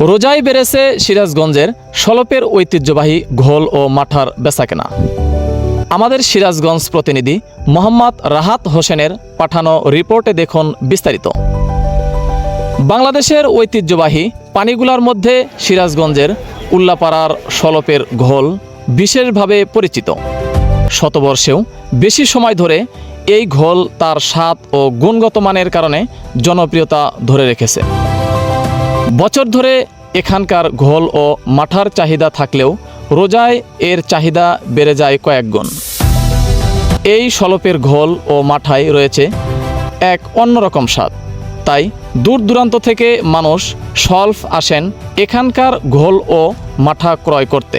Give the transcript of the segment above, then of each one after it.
রোজাই বেড়েছে সিরাজগঞ্জের সলপের ঐতিহ্যবাহী ঘোল ও মাঠার বেচাকেনা। আমাদের সিরাজগঞ্জ প্রতিনিধি মোহাম্মদ রাহাত হোসেনের পাঠানো রিপোর্টে দেখুন বিস্তারিত। বাংলাদেশের ঐতিহ্যবাহী পানিগুলার মধ্যে সিরাজগঞ্জের উল্লাপাড়ার সলপের ঘোল বিশেষভাবে পরিচিত। শতবর্ষেও বেশি সময় ধরে এই ঘোল তার স্বাদ ও গুণগত মানের কারণে জনপ্রিয়তা ধরে রেখেছে। বছর ধরে এখানকার ঘোল ও মাঠার চাহিদা থাকলেও রোজায় এর চাহিদা বেড়ে যায় কয়েক গুণ এই সলপের ঘোল ও মাঠায় রয়েছে এক অন্যরকম স্বাদ। তাই দূর দূরান্ত থেকে মানুষ সলফ আসেন এখানকার ঘোল ও মাঠা ক্রয় করতে।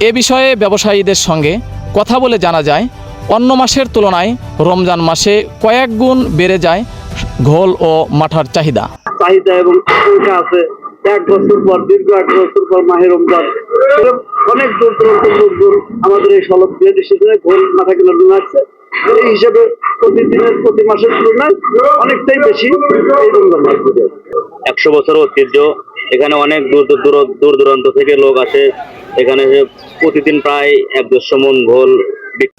এ বিষয়ে ব্যবসায়ীদের সঙ্গে কথা বলে জানা যায়, অন্য মাসের তুলনায় রমজান মাসে কয়েক গুণ বেড়ে যায় ঘোল ও মাঠার চাহিদা। চাহিদা এবং আকাঙ্ক্ষা আছে। এক বছর পর দীর্ঘ এক বছর পর মাহের রমজান। অনেক দূর দূরান্ত লোকজন আমাদের এই দিয়ে সেখানে ঘোল মাথা কেনার জন্য আসছে। এই হিসাবে প্রতিদিনের প্রতি মাসের তুলনায় অনেকটাই বেশি এই রমজান মাস একশো বছর ঐতিহ্য এখানে অনেক দূর দূর দূর- দূর দূরান্ত থেকে লোক আসে। এখানে প্রতিদিন প্রায় এক দেড়শো মন ঘোল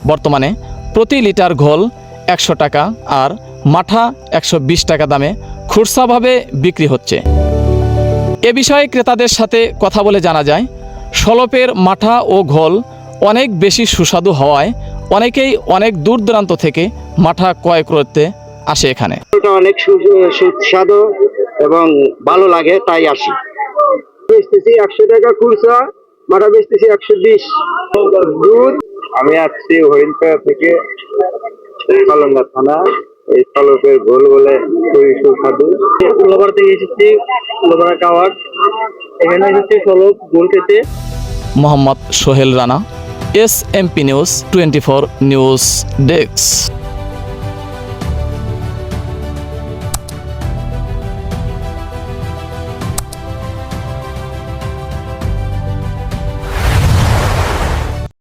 বর্তমানে প্রতি লিটার ঘোল একশো টাকা আর মাঠা একশো বিশ টাকা দামে খুরসাভাবে বিক্রি হচ্ছে। এ বিষয়ে ক্রেতাদের সাথে কথা বলে জানা যায়, সলপের মাঠা ও ঘোল অনেক বেশি সুস্বাদু হওয়ায় অনেকেই অনেক দূর দূরান্ত থেকে মাঠা ক্রয় করতে আসে এখানে। অনেক সুস্বাদু এবং ভালো লাগে, তাই আসি। বেচতেছি একশো টাকা খুরসা মাটা বেচতেছি একশো বিশ দুধ। আমি আসছি হরিণপাড়া থেকে থানা। এই ঘোল বলে খুবই সুস্বাদু। লোবার থেকে এসেছি লোবারা খাওয়ার এখানে এসেছি খেতে। Mohammad Sohel Rana S M P news twenty four news desk.